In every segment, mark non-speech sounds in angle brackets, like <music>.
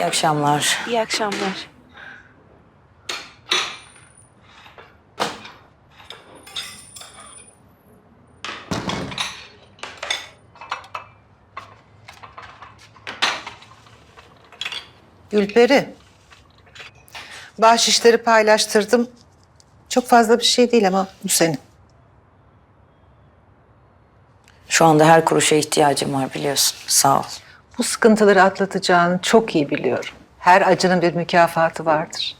İyi akşamlar. İyi akşamlar. Gülperi. Bahşişleri paylaştırdım. Çok fazla bir şey değil ama bu senin. Şu anda her kuruşa ihtiyacım var biliyorsun. Sağ ol. Bu sıkıntıları atlatacağını çok iyi biliyorum. Her acının bir mükafatı vardır.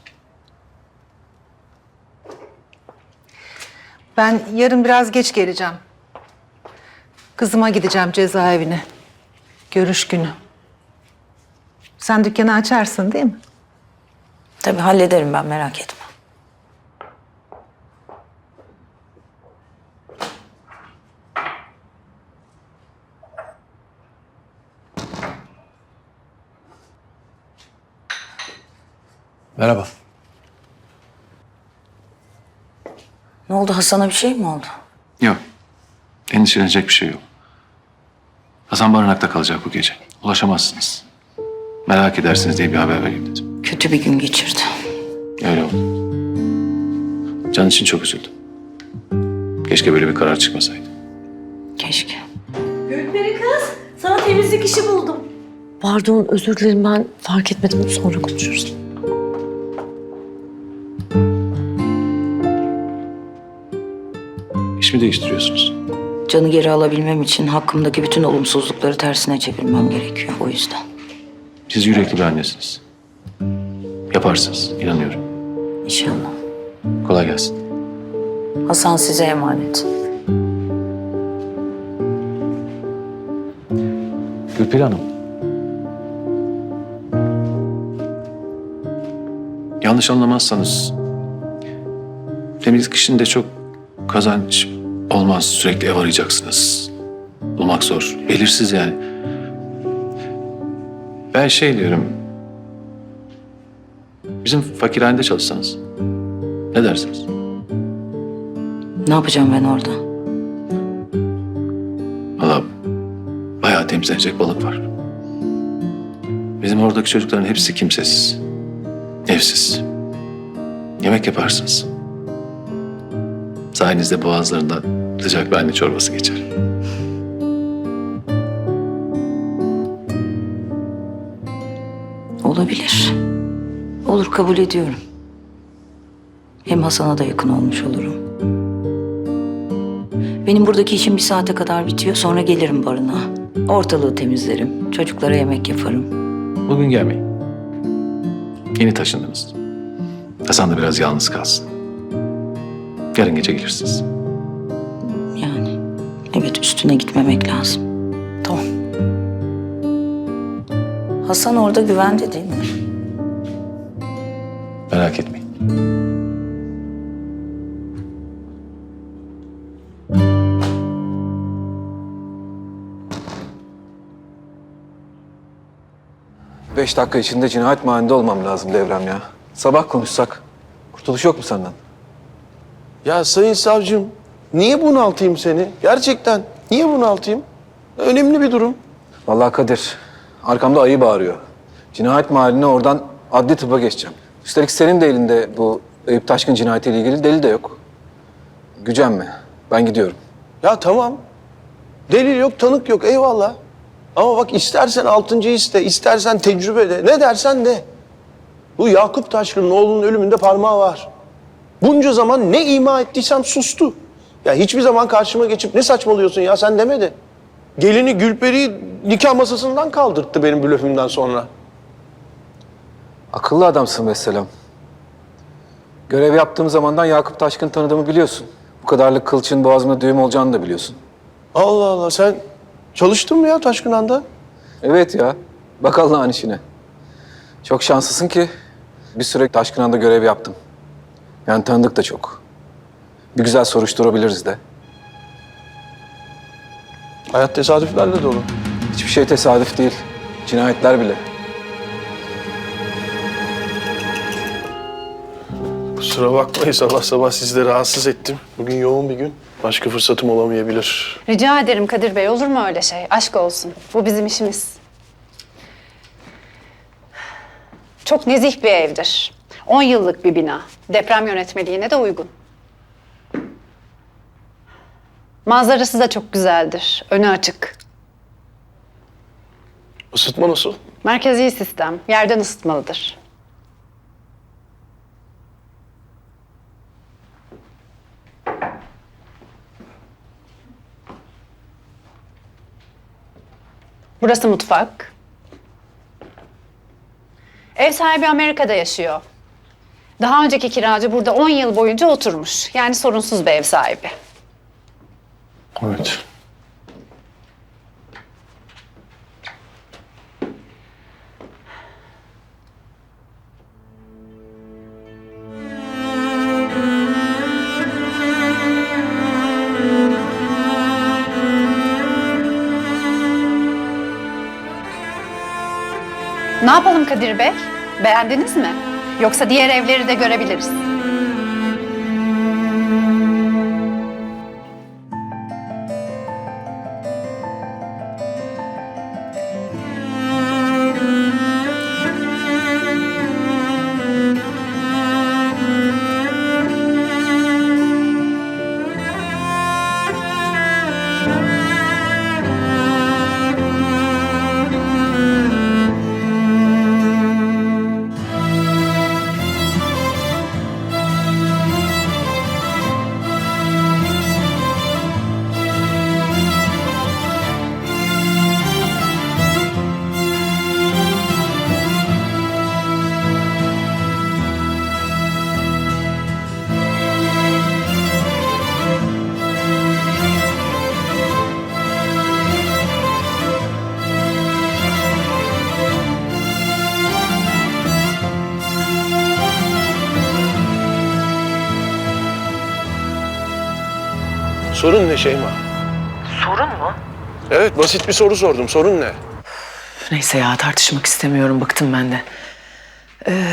Ben yarın biraz geç geleceğim. Kızıma gideceğim cezaevine. Görüş günü. Sen dükkanı açarsın değil mi? Tabii hallederim ben merak etme. Merhaba. Ne oldu Hasan'a bir şey mi oldu? Yok. Endişelenecek bir şey yok. Hasan barınakta kalacak bu gece. Ulaşamazsınız. Merak edersiniz diye bir haber vereyim dedim. Kötü bir gün geçirdi. Öyle oldu. Can için çok üzüldüm. Keşke böyle bir karar çıkmasaydı. Keşke. Gülperi kız, sana temizlik işi buldum. Pardon özür dilerim ben fark etmedim sonra konuşuruz. Mi değiştiriyorsunuz? Canı geri alabilmem için hakkımdaki bütün olumsuzlukları tersine çevirmem gerekiyor o yüzden. Siz yürekli bir annesiniz. Yaparsınız, inanıyorum. İnşallah. Kolay gelsin. Hasan size emanet. Gülperi Hanım. Yanlış anlamazsanız temizlik işinde çok kazanç olmaz. Sürekli ev arayacaksınız. Bulmak zor. Belirsiz yani. Ben şey diyorum. Bizim fakirhanede çalışsanız. Ne dersiniz? Ne yapacağım ben orada? Valla bayağı temizlenecek balık var. Bizim oradaki çocukların hepsi kimsesiz. Evsiz. Yemek yaparsınız. Sayenizde boğazlarından sıcak bir anne çorbası geçer. Olabilir. Olur kabul ediyorum. Hem Hasan'a da yakın olmuş olurum. Benim buradaki işim bir saate kadar bitiyor. Sonra gelirim barınağa. Ortalığı temizlerim. Çocuklara yemek yaparım. Bugün gelmeyin. Yeni taşındınız. Hasan da biraz yalnız kalsın. Yarın gece gelirsiniz. Yani evet üstüne gitmemek lazım. Tamam. Hasan orada güvende değil mi? Merak etmeyin. Beş dakika içinde cinayet mahallinde olmam lazım Devrem ya. Sabah konuşsak. Kurtuluş yok mu senden? Ya sayın savcım, niye bunaltayım seni? Gerçekten niye bunaltayım? Önemli bir durum. Vallahi Kadir, arkamda ayı bağırıyor. Cinayet mahalline oradan adli tıbba geçeceğim. Üstelik senin de elinde bu Eyüp Taşkın cinayetiyle ilgili delil de yok. Gücenme. Ben gidiyorum. Ya tamam. Delil yok, tanık yok, eyvallah. Ama bak istersen altıncı iste, istersen tecrübe de, ne dersen de. Bu Yakup Taşkın'ın oğlunun ölümünde parmağı var. Bunca zaman ne ima ettiysem sustu. Ya hiçbir zaman karşıma geçip ne saçmalıyorsun ya sen demedi. Gelini Gülperi'yi nikah masasından kaldırttı benim blöfümden sonra. Akıllı adamsın mesela. Görev yaptığım zamandan Yakup Taşkın tanıdığımı biliyorsun. Bu kadarlık kılçın boğazımda düğüm olacağını da biliyorsun. Allah Allah sen çalıştın mı ya Taşkınan'da? Evet ya. Bak Allah'ın işine. Çok şanslısın ki bir süre Taşkınan'da görev yaptım. Yani tanıdık da çok. Bir güzel soruşturabiliriz de. Hayat tesadüflerle dolu. Hiçbir şey tesadüf değil. Cinayetler bile. Kusura bakmayın sabah sabah sizleri rahatsız ettim. Bugün yoğun bir gün. Başka fırsatım olamayabilir. Rica ederim Kadir Bey, olur mu öyle şey? Aşk olsun. Bu bizim işimiz. Çok nezih bir evdir. 10 yıllık bir bina. Deprem yönetmeliğine de uygun. Manzarası da çok güzeldir. Önü açık. Isıtma nasıl? Merkezi sistem. Yerden ısıtmalıdır. Burası mutfak. Ev sahibi Amerika'da yaşıyor. Daha önceki kiracı burada 10 yıl boyunca oturmuş. Yani sorunsuz bir ev sahibi. Evet. Ne yapalım Kadir Bey? Beğendiniz mi? Yoksa diğer evleri de görebiliriz. Sorun ne Şeyma? Sorun mu? Evet basit bir soru sordum. Sorun ne? Neyse ya tartışmak istemiyorum. Bıktım ben de. Ee,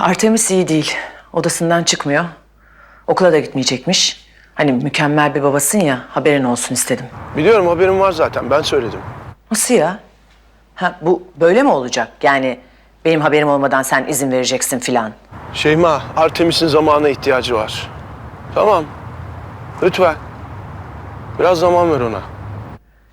Artemis iyi değil. Odasından çıkmıyor. Okula da gitmeyecekmiş. Hani mükemmel bir babasın ya haberin olsun istedim. Biliyorum haberim var zaten. Ben söyledim. Nasıl ya? Ha, bu böyle mi olacak? Yani benim haberim olmadan sen izin vereceksin filan. Şeyma, Artemis'in zamana ihtiyacı var. Tamam. Lütfen. Biraz zaman ver ona.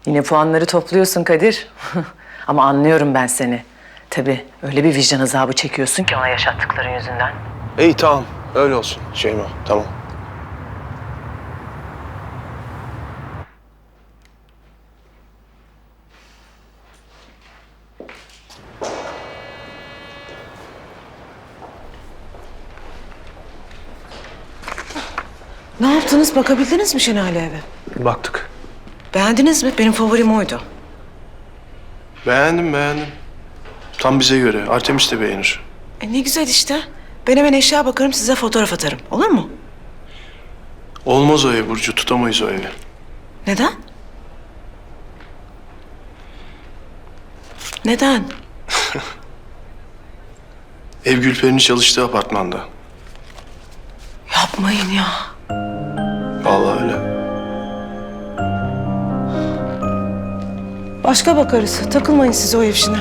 Yine puanları topluyorsun Kadir. <laughs> Ama anlıyorum ben seni. Tabii öyle bir vicdan azabı çekiyorsun ki ona yaşattıkların yüzünden. İyi tamam. Öyle olsun Şeyma. Tamam. Ne yaptınız? Bakabildiniz mi Şenale eve? Baktık. Beğendiniz mi? Benim favorim oydu. Beğendim beğendim. Tam bize göre. Artemis de beğenir. E ne güzel işte. Ben hemen eşya bakarım size fotoğraf atarım. Olur mu? Olmaz o ev Burcu. Tutamayız o evi. Neden? Neden? <laughs> Ev Gülperi'nin çalıştığı apartmanda. Yapmayın ya. Vallahi öyle. Başka bakarız. Takılmayın siz o ev işine.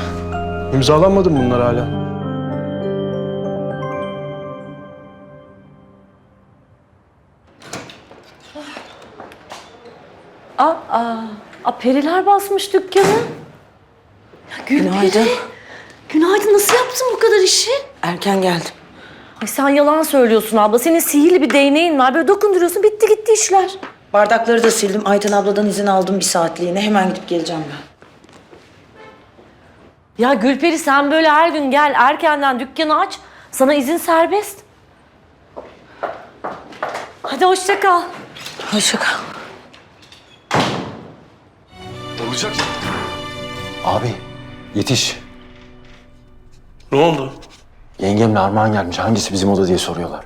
İmzalanmadı mı bunlar hala? Aa, periler basmış dükkanı. Ya Gülperi. Günaydın. Günaydın. Nasıl yaptın bu kadar işi? Erken geldim. Ay sen yalan söylüyorsun abla. Senin sihirli bir değneğin var. Böyle dokunduruyorsun. Bitti gitti işler. Bardakları da sildim. Ayten abladan izin aldım bir saatliğine. Hemen gidip geleceğim ben. Ya Gülperi sen böyle her gün gel erkenden dükkanı aç. Sana izin serbest. Hadi hoşça kal. Hoşça kal. Olacak. Abi yetiş. Ne oldu? Yengemle Armağan gelmiş. Hangisi bizim oda diye soruyorlar.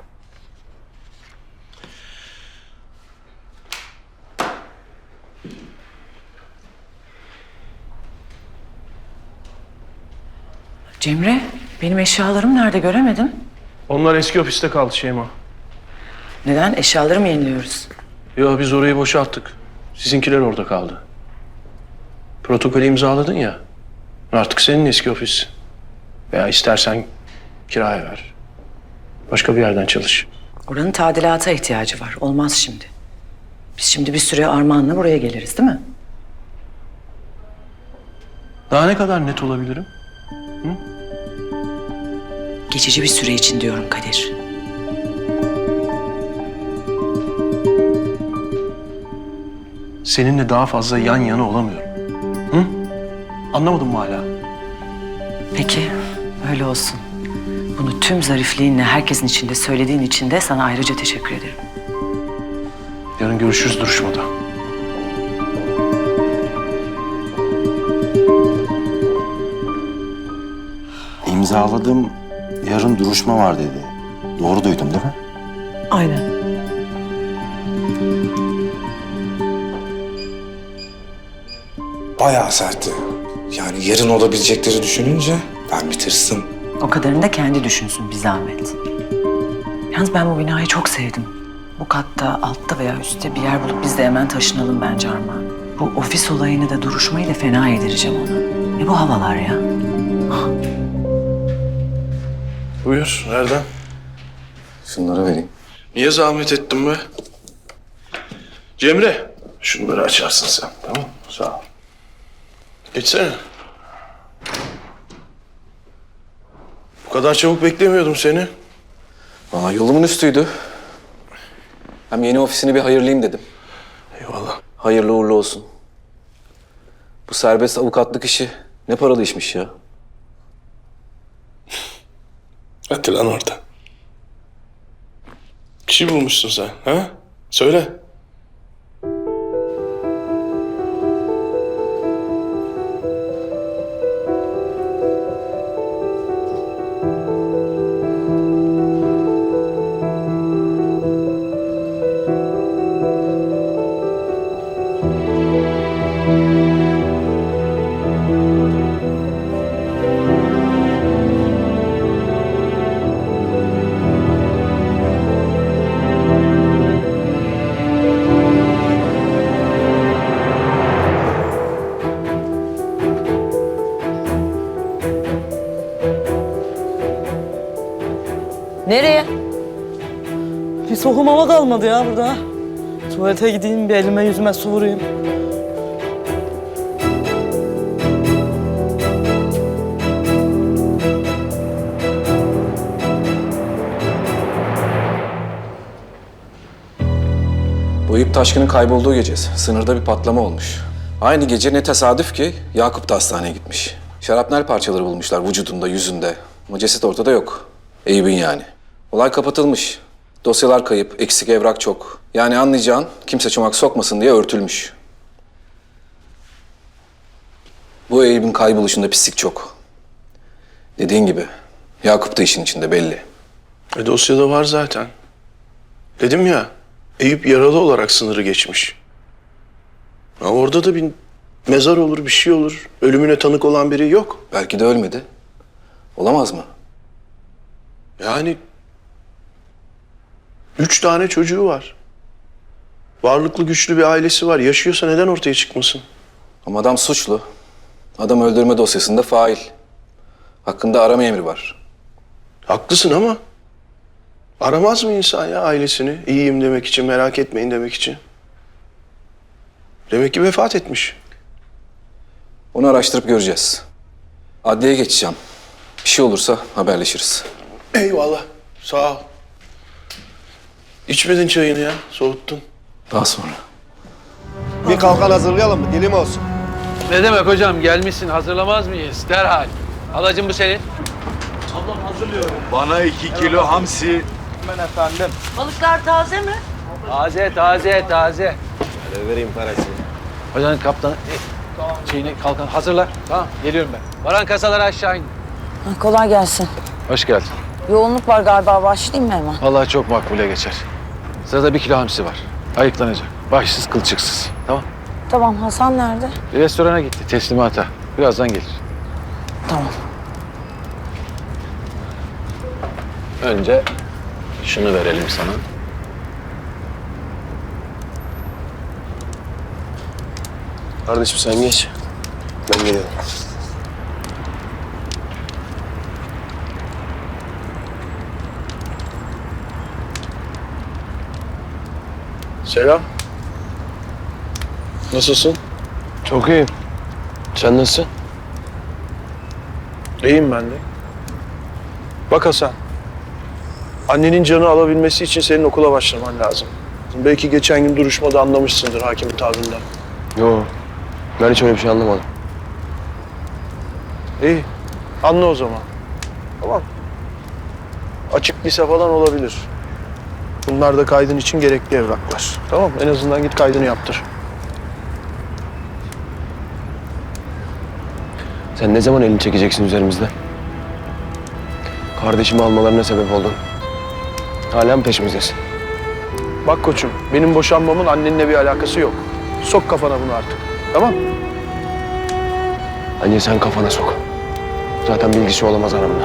Cemre, benim eşyalarım nerede göremedim. Onlar eski ofiste kaldı Şeyma. Neden? Eşyaları mı yeniliyoruz? Yo biz orayı boşalttık. Sizinkiler orada kaldı. Protokolü imzaladın ya. Artık senin eski ofis. Veya istersen Kiraya ver. Başka bir yerden çalış. Oranın tadilata ihtiyacı var. Olmaz şimdi. Biz şimdi bir süre Armağan'la buraya geliriz değil mi? Daha ne kadar net olabilirim? Geçici bir süre için diyorum Kadir. Seninle daha fazla yan yana olamıyorum. Hı? Anlamadın mı hala? Peki, öyle olsun. Bunu tüm zarifliğinle herkesin içinde söylediğin için de sana ayrıca teşekkür ederim. Yarın görüşürüz duruşmada. İmzaladım. Yarın duruşma var dedi. Doğru duydum değil mi? Aynen. Bayağı sertti. Yani yarın olabilecekleri düşününce ben bir tırstım. O kadarını da kendi düşünsün bir zahmet. Yalnız ben bu binayı çok sevdim. Bu katta, altta veya üstte bir yer bulup biz de hemen taşınalım bence Armağan. Bu ofis olayını da duruşmayı da fena yedireceğim ona. Ne bu havalar ya? Buyur, nereden? Şunları vereyim. Niye zahmet ettin be? Cemre, şunları açarsın sen, tamam mı? Sağ ol. Geçsene. Kadar çabuk beklemiyordum seni. Valla yolumun üstüydü. Hem yeni ofisini bir hayırlayayım dedim. Eyvallah. Hayırlı uğurlu olsun. Bu serbest avukatlık işi ne paralı işmiş ya. <laughs> Hadi lan orada. Bir şey bulmuşsun sen, ha? Söyle. Bir soğuk hava kalmadı ya burada. Tuvalete gideyim bir elime yüzüme su vurayım. Bu Eyüp Taşkın'ın kaybolduğu gece sınırda bir patlama olmuş. Aynı gece ne tesadüf ki Yakup da hastaneye gitmiş. Şarapnel parçaları bulmuşlar vücudunda, yüzünde. Ama ceset ortada yok. Eyüp'ün yani. Olay kapatılmış. Dosyalar kayıp, eksik evrak çok. Yani anlayacağın kimse çomak sokmasın diye örtülmüş. Bu Eyüp'ün kayboluşunda pislik çok. Dediğin gibi Yakup da işin içinde belli. E dosyada var zaten. Dedim ya, Eyüp yaralı olarak sınırı geçmiş. Ha, orada da bir mezar olur, bir şey olur. Ölümüne tanık olan biri yok. Belki de ölmedi. Olamaz mı? Yani üç tane çocuğu var. Varlıklı güçlü bir ailesi var. Yaşıyorsa neden ortaya çıkmasın? Ama adam suçlu. Adam öldürme dosyasında fail. Hakkında arama emri var. Haklısın ama aramaz mı insan ya ailesini? İyiyim demek için, merak etmeyin demek için. Demek ki vefat etmiş. Onu araştırıp göreceğiz. Adliyeye geçeceğim. Bir şey olursa haberleşiriz. Eyvallah. Sağ ol. İçmedin çayını ya. Soğuttun. Daha sonra. Bir kalkan hazırlayalım mı? Dilim olsun. Ne demek hocam gelmişsin hazırlamaz mıyız derhal. Alacım bu senin. Bana iki kilo hamsi. Balıklar taze mi? Taze taze taze. vereyim parası. Hocanın kaptanı e, şeyini kalkan hazırla. Tamam geliyorum ben. Varan kasaları aşağı in. Kolay gelsin. Hoş geldin. Yoğunluk var galiba başlayayım mı hemen? Vallahi çok makbule geçer. Sırada bir kilo hamsi var. Ayıklanacak. Başsız kılçıksız. Tamam. Tamam Hasan nerede? Restorana gitti teslimata. Birazdan gelir. Tamam. Önce şunu verelim sana. Kardeşim sen geç. Ben geliyorum. Selam. Nasılsın? Çok iyiyim. Sen nasılsın? İyiyim ben de. Bak Hasan. Annenin canı alabilmesi için senin okula başlaman lazım. Belki geçen gün duruşmada anlamışsındır hakimin tavrından. Yo. Ben hiç öyle bir şey anlamadım. İyi. Anla o zaman. Tamam. Açık lise falan olabilir. Bunlar da kaydın için gerekli evraklar. Tamam En azından git kaydını yaptır. Sen ne zaman elini çekeceksin üzerimizde? Kardeşimi almalarına sebep oldun. Hala mı peşimizdesin? Bak koçum, benim boşanmamın annenle bir alakası yok. Sok kafana bunu artık. Tamam Anne sen kafana sok. Zaten bilgisi olamaz aramda.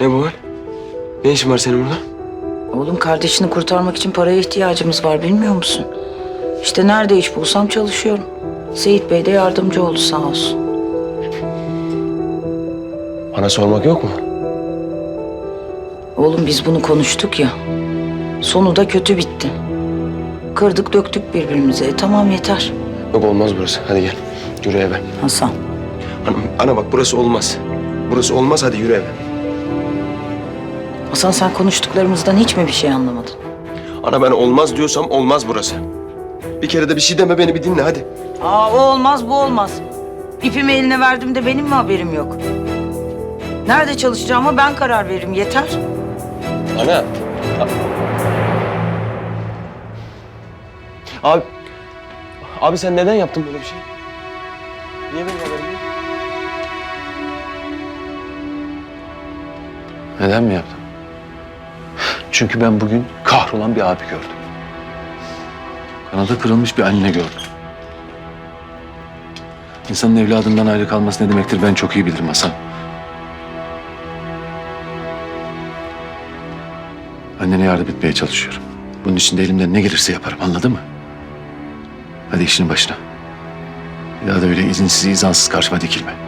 Ne bu hal? Ne işin var senin burada? Oğlum kardeşini kurtarmak için paraya ihtiyacımız var bilmiyor musun? İşte nerede iş bulsam çalışıyorum. Seyit Bey de yardımcı oldu sağ olsun. Bana sormak yok mu? Oğlum biz bunu konuştuk ya. Sonu da kötü bitti. Kırdık döktük birbirimize. E, tamam yeter. Yok olmaz burası. Hadi gel. Yürü eve. Hasan. Ana, ana bak burası olmaz. Burası olmaz hadi yürü eve. Hasan sen konuştuklarımızdan hiç mi bir şey anlamadın? Ana ben olmaz diyorsam olmaz burası. Bir kere de bir şey deme beni bir dinle hadi. Aa o olmaz bu olmaz. İpimi eline verdim de benim mi haberim yok? Nerede çalışacağıma ben karar veririm yeter. Ana. Abi. Abi sen neden yaptın böyle bir şey? Niye benim haberim yok? Neden mi yaptın? Çünkü ben bugün kahrolan bir abi gördüm. Kanadı kırılmış bir anne gördüm. İnsanın evladından ayrı kalması ne demektir ben çok iyi bilirim Hasan. Annene yardım etmeye çalışıyorum. Bunun için de elimden ne gelirse yaparım anladın mı? Hadi işinin başına. Daha da öyle izinsiz izansız karşıma dikilme.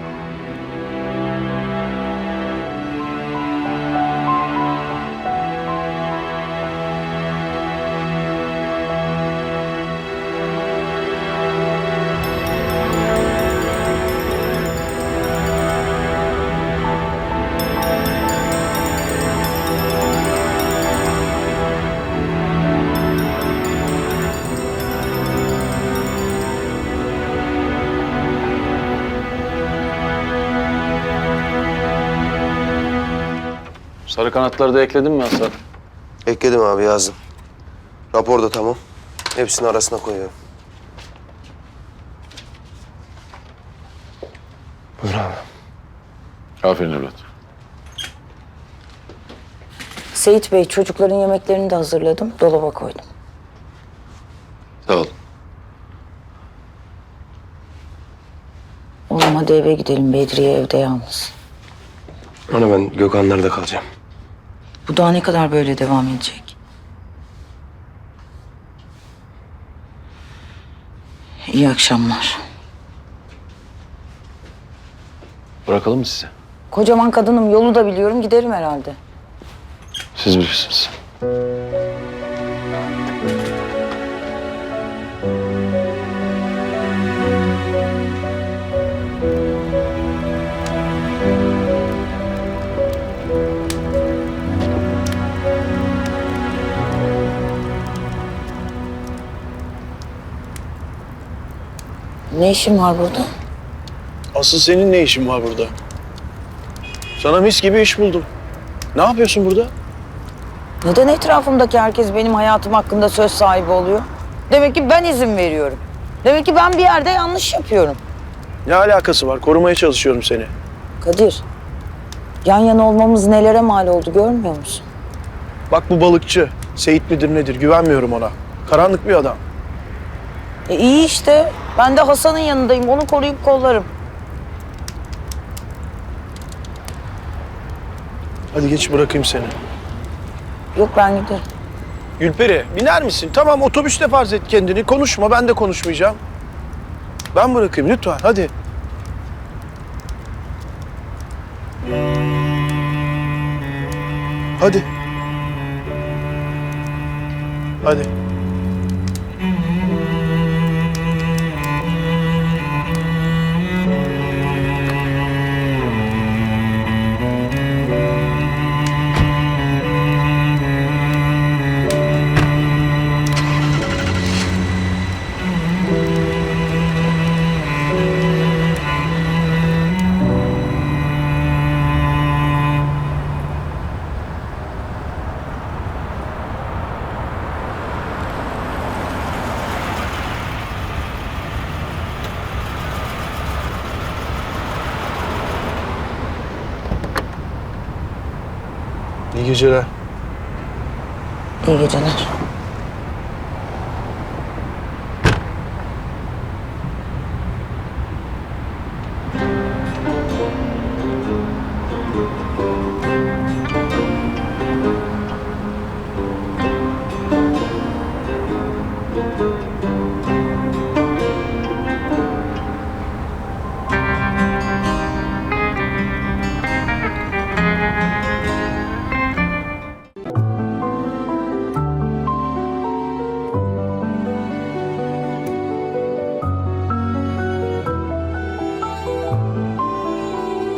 Sarı kanatları da ekledin mi Hasan? Ekledim abi yazdım. Rapor da tamam. Hepsini arasına koyuyorum. Buyur abi. Aferin evlat. Seyit Bey çocukların yemeklerini de hazırladım. Dolaba koydum. Sağ ol. Oğlum hadi eve gidelim. Bedriye evde yalnız. Ana ben Gökhanlar'da kalacağım. Bu daha ne kadar böyle devam edecek? İyi akşamlar. Bırakalım mı sizi? Kocaman kadınım yolu da biliyorum giderim herhalde. Siz bilirsiniz. Ne işin var burada? Asıl senin ne işin var burada? Sana mis gibi iş buldum. Ne yapıyorsun burada? Neden etrafımdaki herkes benim hayatım hakkında söz sahibi oluyor? Demek ki ben izin veriyorum. Demek ki ben bir yerde yanlış yapıyorum. Ne alakası var? Korumaya çalışıyorum seni. Kadir, yan yana olmamız nelere mal oldu görmüyor musun? Bak bu balıkçı. Seyit midir nedir güvenmiyorum ona. Karanlık bir adam. E iyi işte. Ben de Hasan'ın yanındayım. Onu koruyup kollarım. Hadi geç bırakayım seni. Yok ben giderim. Gülperi biner misin? Tamam otobüste farz et kendini. Konuşma ben de konuşmayacağım. Ben bırakayım lütfen hadi. Hadi. Hadi. İyi geceler.